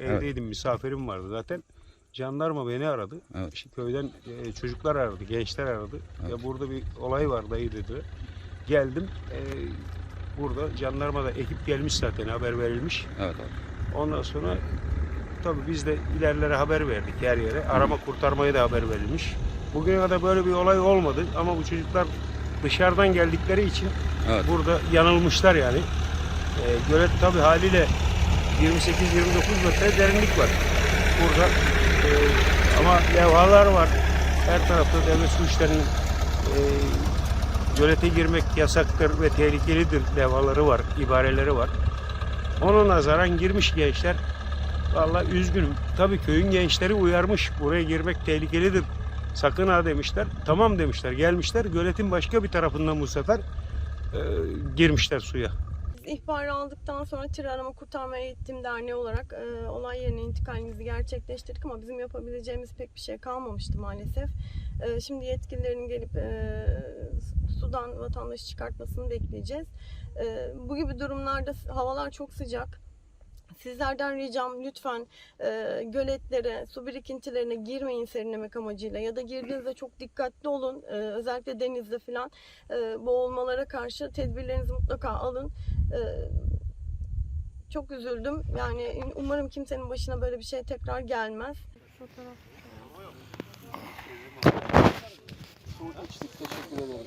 Evdeydim, misafirim vardı zaten. Jandarma beni aradı. Evet. İşte köyden e, çocuklar aradı, gençler aradı. Ya burada bir olay var dayı dediler. Geldim. e, burada jandarma da ekip gelmiş zaten haber verilmiş. Evet abi. Ondan sonra tabii biz de ilerlere haber verdik her yere. Arama kurtarmaya da haber verilmiş. Bugüne kadar böyle bir olay olmadı ama bu çocuklar dışarıdan geldikleri için Evet. burada yanılmışlar yani. Ee, gölet tabii haliyle 28-29 metre derinlik var. Burada e, ama levhalar var. Her tarafta devlet su işlerinin e, gölete girmek yasaktır ve tehlikelidir levhaları var, ibareleri var. Ona nazaran girmiş gençler. Vallahi üzgünüm. Tabii köyün gençleri uyarmış. Buraya girmek tehlikelidir. Sakın ha demişler. Tamam demişler. Gelmişler. Göletin başka bir tarafından bu sefer e, girmişler suya. İhbarı aldıktan sonra Tır Arama Kurtarma Eğitim Derneği olarak e, olay yerine intikalimizi gerçekleştirdik ama bizim yapabileceğimiz pek bir şey kalmamıştı maalesef. E, şimdi yetkililerin gelip e, sudan vatandaşı çıkartmasını bekleyeceğiz. E, bu gibi durumlarda havalar çok sıcak. Sizlerden ricam lütfen e, göletlere, su birikintilerine girmeyin serinlemek amacıyla ya da girdiğinizde çok dikkatli olun. E, özellikle denizde falan e, boğulmalara karşı tedbirlerinizi mutlaka alın. E, çok üzüldüm. Yani umarım kimsenin başına böyle bir şey tekrar gelmez. Fotoğraf. Teşekkür ederiz.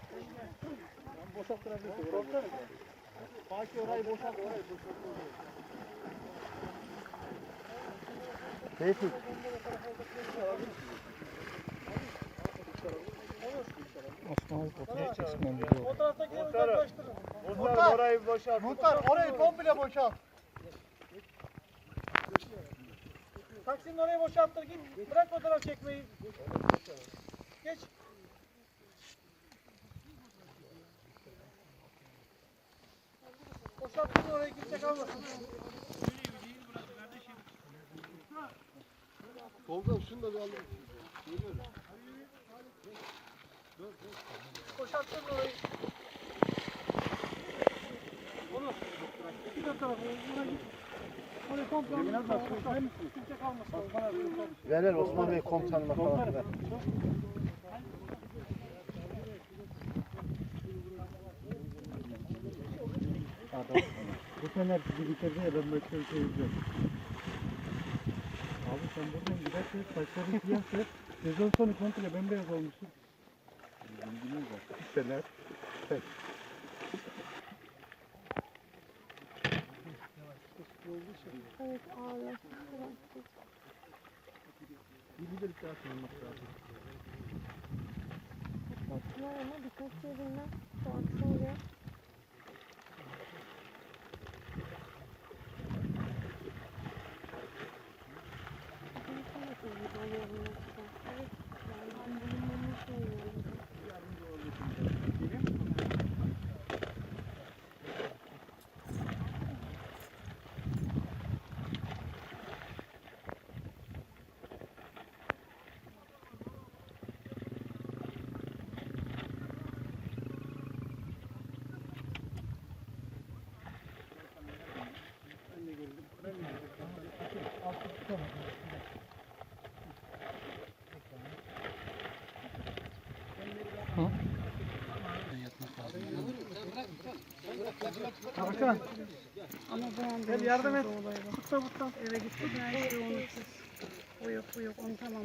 Tevfik. Muhtar orayı boşalt. Muhtar orayı komple boşalt. Taksinin orayı boşalttır. Bırak fotoğraf çekmeyi. Geç. Orayı kimse kalmasın. Tolga şunu da bir alalım. Boşalttın orayı. Onu. İki de tarafı. Buna git. Orayı komple boşalt. Kimse kalmasın. Ver ver Osman Bey komutanıma falan ver. Bu sene bizi bitirdi ya ben başka bir şey izliyorum. Abi sen buradan gidersen saçların siyahsa sezon sonu komple bembeyaz olmuşsun. İşte ne? Evet ağırlar. Var ama birkaç yerinden su aksın Hakan Ama bu anda gel yardım et. var. Tut da buradan. Eve gittik her şeyi unuttuk. O yok bu yok onu tamam.